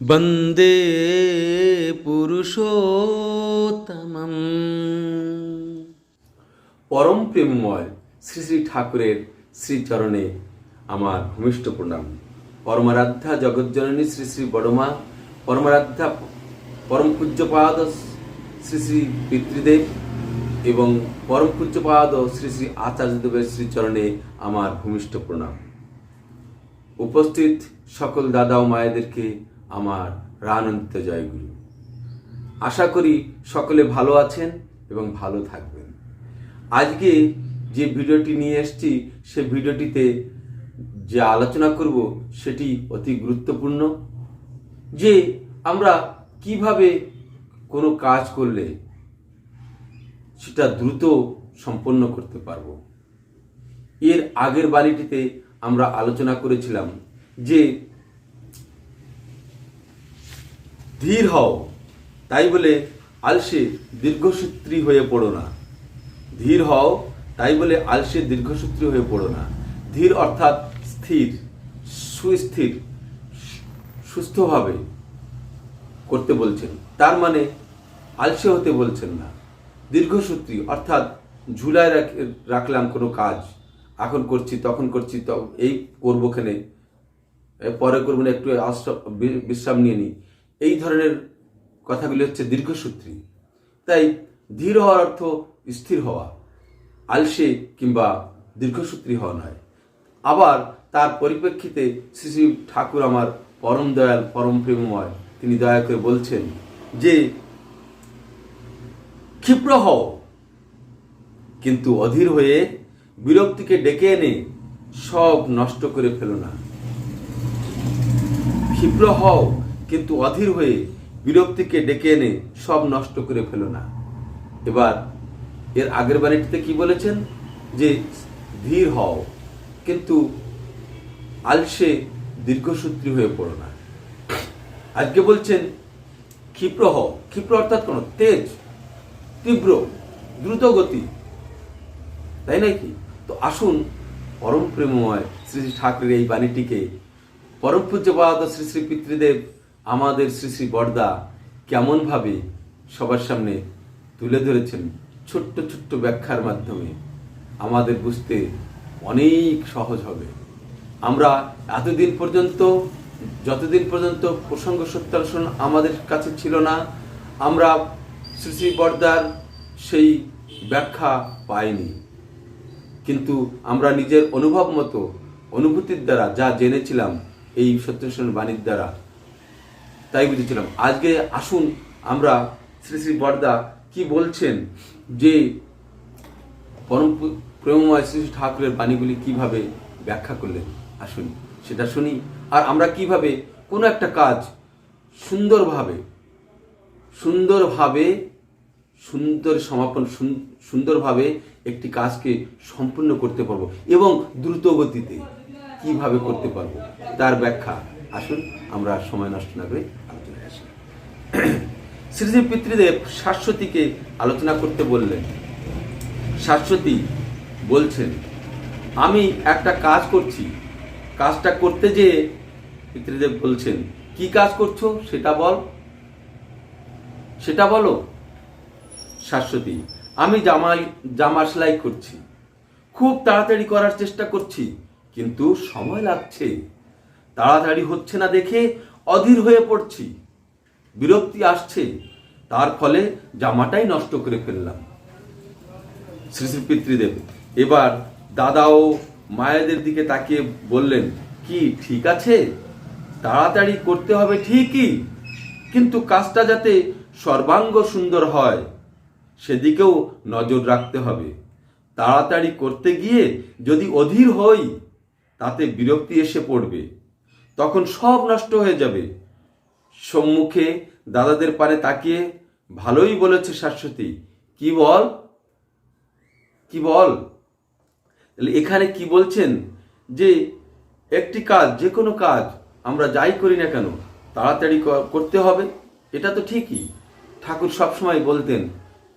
বন্দে পুরুষোত্তমম। পরম প্রেমময় শ্রী শ্রী ঠাকুরের শ্রীচরণে আমার ভূমিষ্ঠ প্রণাম। পরমারাধ্যা জগজ্জননী শ্রী শ্রী বড়মা, পরমারাধ্যা পরম পূজ্যপাদ শ্রী শ্রী পিতৃদেব এবং পরম পূজ্যপাদ শ্রী শ্রী আচার্যদেবের শ্রীচরণে আমার ভূমিষ্ঠ প্রণাম। উপস্থিত সকল দাদা ও মায়েদেরকে আমার রানন্দিত জয়গুরু। আশা করি সকলে ভালো আছেন এবং ভালো থাকবেন। আজকে যে ভিডিওটি নিয়ে এসেছি, সে ভিডিওটিতে যে আলোচনা করব, সেটি অতি গুরুত্বপূর্ণ। যে আমরা কীভাবে কোনো কাজ করলে সেটা দ্রুত সম্পন্ন করতে পারব। এর আগের বাড়িটিতে আমরা আলোচনা করেছিলাম যে ধীর হও। তাই বলে আলসে দীর্ঘসূত্রী হয়ে পড়ো না। ধীর হও, তাই বলে আলসে দীর্ঘসূত্রী হয়ে পড়ো না। ধীর অর্থাৎ স্থির, সুস্থির, সুস্থভাবে করতে বলছেন। তার মানে আলসে হতে বলছেন না। দীর্ঘসূত্রী অর্থাৎ ঝুলায় রাখ- রাখলাম কোনো কাজ। এখন করছি, তখন করছি, তো এই করব খানে পরে করব না, একটু বিশ্রাম নিয়ে নিই এই ধরনের কথাগুলি হচ্ছে দীর্ঘসূত্রী। তাই ধীর হওয়ার অর্থ স্থির হওয়া, আলসে কিংবা দীর্ঘসূত্রী হওয়া নয়। আবার তার পরিপ্রেক্ষিতে শ্রী শ্রী ঠাকুর আমার পরম দয়াল, পরম প্রেমময়, তিনি দয়া করে বলছেন যে, ক্ষিপ্র হও, কিন্তু অধীর হয়ে বিরক্তিকে ডেকে এনে সব নষ্ট করে ফেলো না। ক্ষিপ্র হও কিন্তু অধীর হয়ে বিরক্তিকে ডেকে এনে সব নষ্ট করে ফেলো না। এবার এর আগের বাণীটিতে কি বলেছেন? যে ধীর হও, কিন্তু আলসে দীর্ঘসূত্রী হয়ে পড়ো না। আজকে বলছেন, ক্ষিপ্র হও। ক্ষিপ্র অর্থাৎ কোন তেজ, তীব্র দ্রুত গতি তাই নাকি তো আসুন, পরম প্রেমময় শ্রী শ্রী ঠাকুরের এই বাণীটিকে, পরম পূজ্যপাদ শ্রী শ্রী পিতৃদেব আমাদের শ্রী শ্রী বর্দা কেমনভাবে সবার সামনে তুলে ধরেছেন ছোট্ট ছোট্ট ব্যাখ্যার মাধ্যমে, আমাদের বুঝতে অনেক সহজ হবে। আমরা এতদিন পর্যন্ত, যতদিন পর্যন্ত প্রসঙ্গ সত্যালোচন আমাদের কাছে ছিল না, আমরা শ্রী শ্রী বর্দার সেই ব্যাখ্যা পাইনি। কিন্তু আমরা নিজের অনুভব মতো, অনুভূতির দ্বারা যা জেনেছিলাম, এই সত্যসন বাণীর দ্বারা তাই বুঝেছিলাম আজকে আসুন আমরা শ্রী শ্রী বর্দা কি বলছেন যে পরম প্রেমময় শ্রী শ্রী ঠাকুরের বাণীগুলি কীভাবে ব্যাখ্যা করলেন? আসুন, সেটা শুনি। আর আমরা কীভাবে কোনো একটা কাজ সুন্দরভাবে সুন্দরভাবে, সুন্দর সমাপন, সুন- সুন্দরভাবে একটি কাজকে সম্পূর্ণ করতে পারব এবং দ্রুত গতিতে কীভাবে করতে পারব, তার ব্যাখ্যা। আসুন, আমরা সময় নষ্ট না করে শ্রী শ্রী পিতৃদেব শাশ্বতীকে আলোচনা করতে বললেন। শাশ্বতী বলছেন, আমি একটা কাজ করছি। কাজটা করতে যে পিতৃদেব বলছেন, কি কাজ করছ সেটা বল। সেটা বলো, শাশ্বতী, আমি জামাই জামা সেলাই করছি। খুব তাড়াতাড়ি করার চেষ্টা করছি, কিন্তু সময় লাগছে। তাড়াতাড়ি হচ্ছে না দেখে অধীর হয়ে পড়ছি। বিরক্তি আসছে, তার ফলে জামাটাই নষ্ট করে ফেললাম। শ্রী শ্রী পিতৃদেব, এবার দাদা ও মায়েদের দিকে তাকিয়ে বললেন, কি ঠিক আছে? তাড়াতাড়ি করতে হবে ঠিকই, কিন্তু কাজটা যাতে সর্বাঙ্গ সুন্দর হয়, সেদিকেও নজর রাখতে হবে। তাড়াতাড়ি করতে গিয়ে যদি অধীর হই, তাতে বিরক্তি এসে পড়বে, তখন সব নষ্ট হয়ে যাবে। সম্মুখে দাদাদের পানে তাকিয়ে, ভালোই বলেছে শাশ্বতী। কি বল? কি বল? এখানে কি বলছেন? যে একটি কাজ, যে কোনো কাজ, আমরা যাই করি না কেন, তাড়াতাড়ি করতে হবে। এটা তো ঠিকই। ঠাকুর সবসময় বলতেন,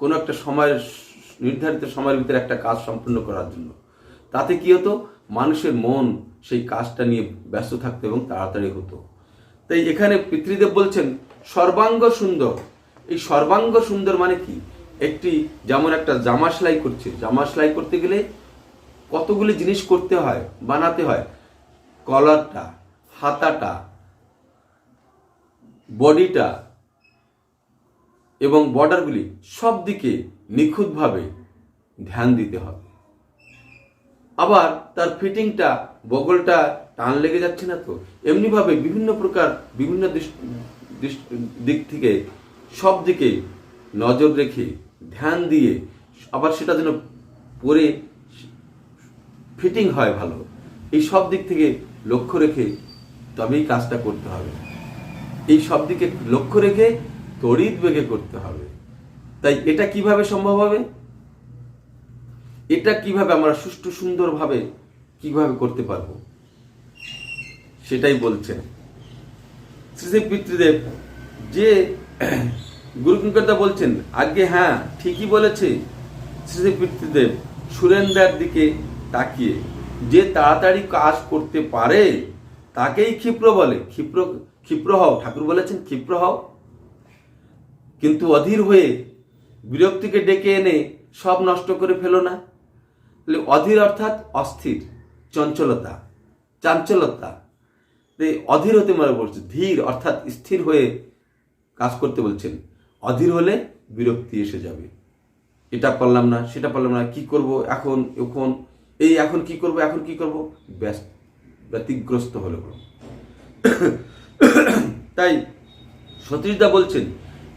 কোনো একটা সময়ের নির্ধারিত সময়ের ভিতরে একটা কাজ সম্পূর্ণ করার জন্য। তাতে কি হতো? মানুষের মন সেই কাজটা নিয়ে ব্যস্ত থাকতো এবং তাড়াতাড়ি হতো। তাই এখানে পিতৃদেব বলছেন, সর্বাঙ্গ সুন্দর। এই সর্বাঙ্গ সুন্দর মানে কি? একটি যেমন একটা জামা সেলাই করছে। জামা সেলাই করতে গেলে কতগুলি জিনিস করতে হয়, বানাতে হয়। কলারটা, হাতাটা, বডিটা এবং বর্ডারগুলি সব দিকে নিখুঁতভাবে ধ্যান দিতে হবে। আবার তার ফিটিংটা, বগলটা টান লেগে যাচ্ছে না তো? এমনিভাবে বিভিন্ন প্রকার, বিভিন্ন দিক থেকে সব দিকে নজর রেখে, ধ্যান দিয়ে আবার সেটা যেন পরে ফিটিং হয় ভালো। এই সব দিক থেকে লক্ষ্য রেখে তবেই কাজটা করতে হবে। এই সব দিকে লক্ষ্য রেখে তড়িৎ বেগে করতে হবে। তাই এটা কীভাবে সম্ভব হবে? এটা কীভাবে আমরা সুষ্ঠু সুন্দরভাবে কীভাবে করতে পারব? সেটাই বলছেন। শ্রী শ্রী পিতৃদেব, যে গুরুকিঙ্করদা বলছেন আগে হ্যাঁ ঠিকই বলেছে। শ্রী শ্রী পিতৃদেব, সুরেন্দ্রার দিকে তাকিয়ে, যে তাড়াতাড়ি কাজ করতে পারে, তাকেই ক্ষিপ্র বলে। ক্ষিপ্র ক্ষিপ্র হও। ঠাকুর বলেছেন, ক্ষিপ্র হও। কিন্তু অধীর হয়ে বিরক্তিকে ডেকে এনে সব নষ্ট করে ফেলো না। অধীর অর্থাৎ অস্থির, চঞ্চলতা, চাঞ্চলতা। অধীর হতে মানে বলছে ধীর, অর্থাৎ স্থির হয়ে কাজ করতে বলছেন। অধীর হলে বিরক্তি এসে যাবে। এটা পারলাম না, সেটা পারলাম না, কি করব এখন এখন, এই এখন কি করব, এখন কি করব? ব্যস্ত ব্যতিগ্রস্ত হলো তাই সতীশদা বলছেন,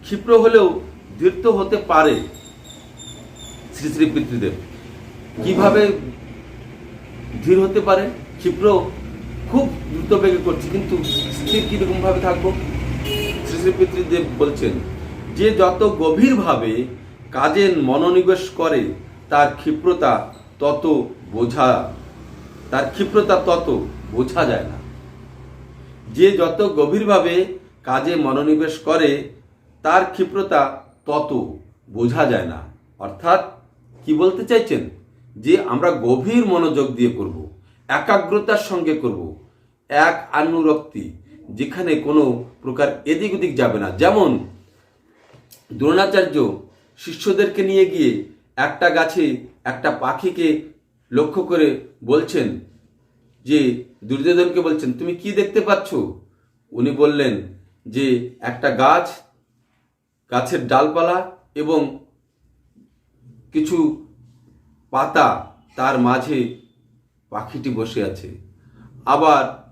ক্ষিপ্র হলেও ধীর্ত হতে পারে শ্রী শ্রী পিতৃদেব। কীভাবে ধীর হতে পারে? ক্ষিপ্র, খুব দ্রুত বেগে করছে, কিন্তু স্থির কীরকম ভাবে থাকব? শ্রী শ্রী পিতৃদেব বলছেন, যে যত গভীরভাবে কাজে মনোনিবেশ করে, তার ক্ষিপ্রতা তত বোঝা, তার ক্ষিপ্রতা তত বোঝা যায় না। যে যত গভীরভাবে কাজে মনোনিবেশ করে, তার ক্ষিপ্রতা তত বোঝা যায় না। অর্থাৎ, কি বলতে চাইছেন? যে আমরা গভীর মনোযোগ দিয়ে করব, একাগ্রতার সঙ্গে করব এক আনুরক্তি, যেখানে কোনো প্রকার এদিক ওদিক যাবে না। যেমন, দ্রোণাচার্য শিষ্যদেরকে নিয়ে গিয়ে একটা গাছে একটা পাখিকে লক্ষ্য করে বলছেন, যে দুর্যোধনকে বলছেন, তুমি কি দেখতে পাচ্ছ? উনি বললেন যে, একটা গাছ, গাছের ডালপালা এবং কিছু পাতা তার মাঝে পাখিটি বসে আছে। আবার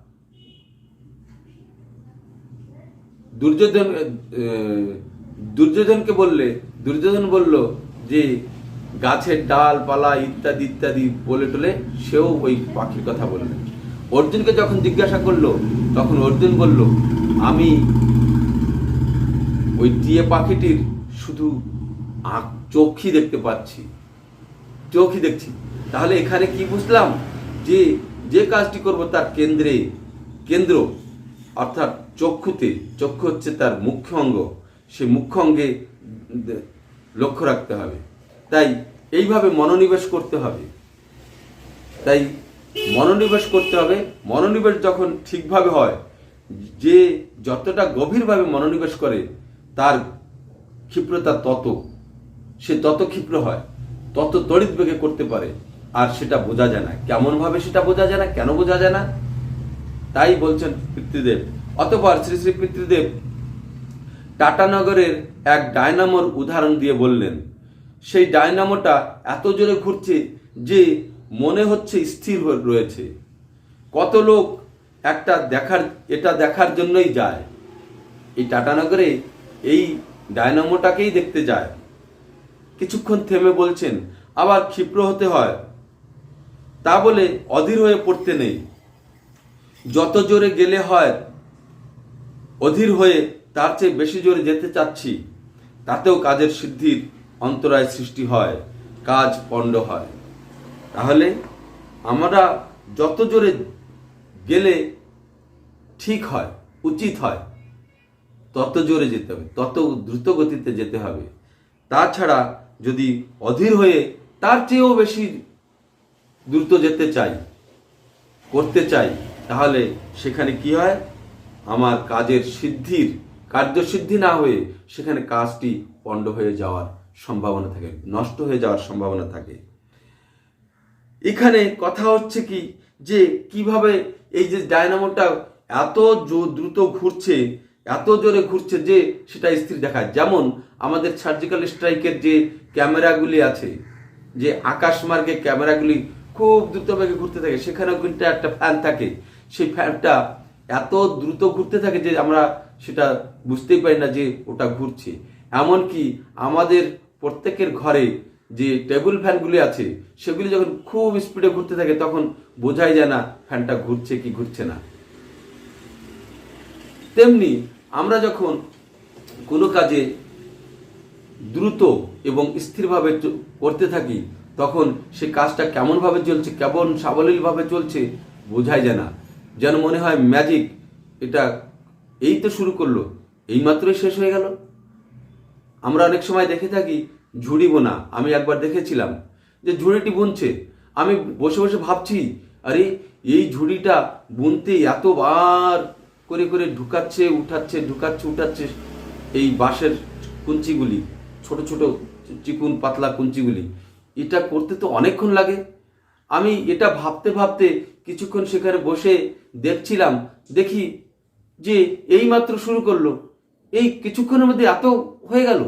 দুর্যোধন দুর্যোধনকে বললে, দুর্যোধন বলল যে গাছের ডালপালা ইত্যাদি ইত্যাদি বলে টলে সেও ওই পাখির কথা বললেন অর্জুনকে যখন জিজ্ঞাসা করল, তখন অর্জুন বলল, আমি ওই টিয়ে পাখিটির শুধু চোখই দেখতে পাচ্ছি, চোখই দেখছি। তাহলে এখানে কি বুঝলাম? যে যে কাজটি করব তার কেন্দ্রে, কেন্দ্র, অর্থাৎ চক্ষুতে, চক্ষু হচ্ছে তার মুখ্য অঙ্গ। সে মুখ্য অঙ্গে লক্ষ্য রাখতে হবে। তাই এইভাবে মনোনিবেশ করতে হবে। তাই মনোনিবেশ করতে হবে। মনোনিবেশ যখন ঠিকভাবে হয়, যে যতটা গভীরভাবে মনোনিবেশ করে, তার ক্ষিপ্রতা তত। সে তত ক্ষিপ্র হয়, তত তড়িৎ বেগে করতে পারে। আর সেটা বোঝা যায় না। কেমন ভাবে সেটা বোঝা যায় না, কেন বোঝা যায় না? তাই বলছেন পিতৃদেব অতপর শ্রী শ্রী পিতৃদেব টাটানগরের এক ডায়নামোর উদাহরণ দিয়ে বললেন, সেই ডায়নামোটা এত জোরে ঘুরছে যে মনে হচ্ছে স্থির রয়েছে। কত লোক একটা দেখার, এটা দেখার জন্যই যায়। এই টাটানগরে এই ডায়নামোটাকেই দেখতে যায়। কিছুক্ষণ থেমে বলছেন, আবার ক্ষিপ্র হতে হয়। তা বলে অধীর হয়ে পড়তে নেই। যত জোরে গেলে হয় অধীর হয়ে তার চেয়ে বেশি জোরে যেতে চাচ্ছি, তাতেও কাজের সিদ্ধির অন্তরায় সৃষ্টি হয়, কাজ পণ্ড হয়। তাহলে আমরা যত জোরে গেলে ঠিক হয়, উচিত হয়, তত জোরে যেতে হবে, তত দ্রুত গতিতে যেতে হবে। তাছাড়া যদি অধীর হয়ে তার চেয়েও বেশি দ্রুত যেতে চাই, করতে চাই, তাহলে সেখানে কি হয়? আমার কাজের সিদ্ধির, কার্যসিদ্ধি না হয়ে সেখানে কাজটি পণ্ড হয়ে যাওয়ার সম্ভাবনা থাকে, নষ্ট হয়ে যাওয়ার সম্ভাবনা থাকে। এখানে কথা হচ্ছে কি, যে কীভাবে এই যে ডায়নামোটা এত জো- দ্রুত ঘুরছে, এত জোরে ঘুরছে যে সেটা স্থির দেখায়। যেমন আমাদের সার্জিক্যাল স্ট্রাইকের যে ক্যামেরাগুলি আছে, যে আকাশমার্গে ক্যামেরাগুলি খুব দ্রুতবেগে ঘুরতে থাকে, সেখানেও কিন্তু একটা ফ্যান থাকে। সেই ফ্যানটা এত দ্রুত ঘুরতে থাকে যে আমরা সেটা বুঝতেই পারি না যে ওটা ঘুরছে। এমনকি আমাদের প্রত্যেকের ঘরে যে টেবিল ফ্যানগুলি আছে, সেগুলি যখন খুব স্পিডে ঘুরতে থাকে, তখন বোঝাই যায় না ফ্যানটা ঘুরছে কি ঘুরছে না। তেমনি আমরা যখন কোনো কাজে দ্রুত এবং স্থিরভাবে করতে থাকি, তখন সে কাজটা কেমনভাবে চলছে, কেমন সাবলীলভাবে চলছে, বোঝাই যায় না। যেন মনে হয় ম্যাজিক এটা এই তো শুরু করল এইমাত্রই শেষ হয়ে গেল। আমরা অনেক সময় দেখে থাকি, ঝুড়ি বোনা, আমি একবার দেখেছিলাম, যে ঝুড়িটি বুনছে। আমি বসে বসে ভাবছি, আরে, এই ঝুড়িটা বুনতে এতবার করে করে ঢুকাচ্ছে, উঠাচ্ছে ঢুকাচ্ছে, উঠাচ্ছে, এই বাঁশের কুঞ্চিগুলি, ছোট ছোট চিকুন পাতলা কুঞ্চিগুলি, এটা করতে তো অনেকক্ষণ লাগে। আমি এটা ভাবতে ভাবতে কিছুক্ষণ সেখানে বসে দেখছিলাম, দেখি যে এই মাত্র শুরু করল। এই কিছুক্ষণের মধ্যে এত হয়ে গেল।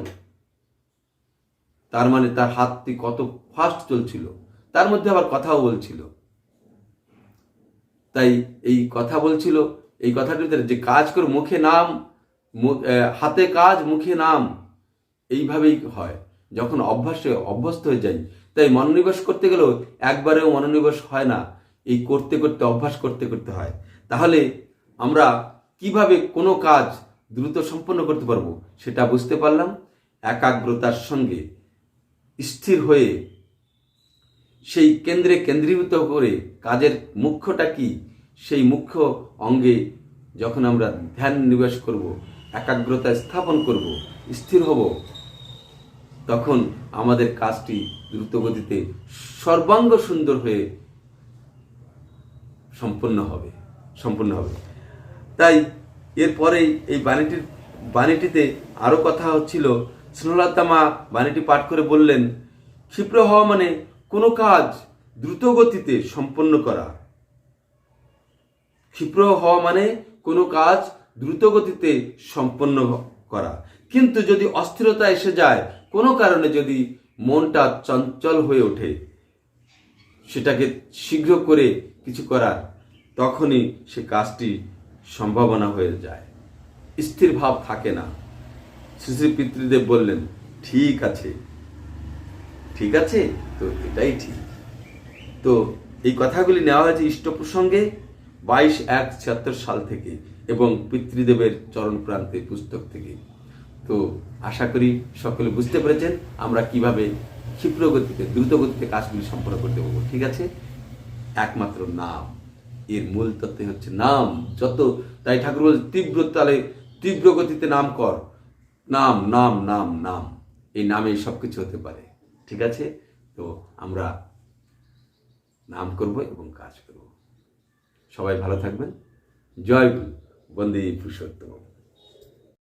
তার মানে তার হাতটি কত ফাস্ট চলছিল, তার মধ্যে আবার কথাও বলছিল। তাই এই কথা বলছিল, এই কথাটির যে কাজ করে মুখে নাম হাতে কাজ, মুখে নাম, এইভাবেই হয়। যখন অভ্যাসে অভ্যস্ত হয়ে যাই, তাই মনোনিবেশ করতে গেলেও একবারেও মনোনিবেশ হয় না। এই করতে করতে, অভ্যাস করতে করতে হয়। তাহলে আমরা কীভাবে কোনো কাজ দ্রুত সম্পন্ন করতে পারব সেটা বুঝতে পারলাম। একাগ্রতার সঙ্গে স্থির হয়ে সেই কেন্দ্রে কেন্দ্রীভূত করে কাজের মুখ্যটা কি, সেই মুখ্য অঙ্গে যখন আমরা ধ্যান নিবেশ করব, একাগ্রতা স্থাপন করব, স্থির হব, তখন আমাদের কাজটি দ্রুতগতিতে সর্বাঙ্গ সুন্দর হয়ে সম্পন্ন হবে সম্পূর্ণ হবে। তাই এরপরেই এই বাণীটির, বাণীটিতে আরও কথা হচ্ছিল। স্নেহলতা মা বাণীটি পাঠ করে বললেন, ক্ষিপ্র হওয়া মানে কোনো কাজ দ্রুত গতিতে সম্পন্ন করা। ক্ষিপ্র হওয়া মানে কোনো কাজ দ্রুত গতিতে সম্পন্ন করা। কিন্তু যদি অস্থিরতা এসে যায়, কোনো কারণে যদি মনটা চঞ্চল হয়ে ওঠে সেটাকে শীঘ্র করে কিছু করার তখনই সে কাজটি সম্ভাবনা হয়ে যায়। স্থির ভাব থাকে না। শ্রী পিতৃদেব বললেন, ঠিক আছে। ঠিক আছে? তো এটাই ঠিক। তো এই কথাগুলি নেওয়া হয়েছে ইষ্ট প্রসঙ্গে বাইশ এক ছিয়াত্তর সাল থেকে এবং পিতৃদেবের চরণ প্রান্তে পুস্তক থেকে। তো আশা করি সকলে বুঝতে পেরেছেন আমরা কীভাবে ক্ষিপ্র গতিতে দ্রুত গতিতে কাজগুলি সম্পন্ন করতে পারব ঠিক আছে? একমাত্র নাম। এর মূল তত্ত্ব হচ্ছে নাম। যত, তাই ঠাকুর বল তীব্র তালে, তীব্র গতিতে নাম কর। নাম নাম নাম নাম। এই নামে সব কিছু হতে পারে, ঠিক আছে? তো আমরা নাম করব এবং কাজ করব। সবাই ভালো থাকবেন। জয় বন্দে পুরুষোত্তম।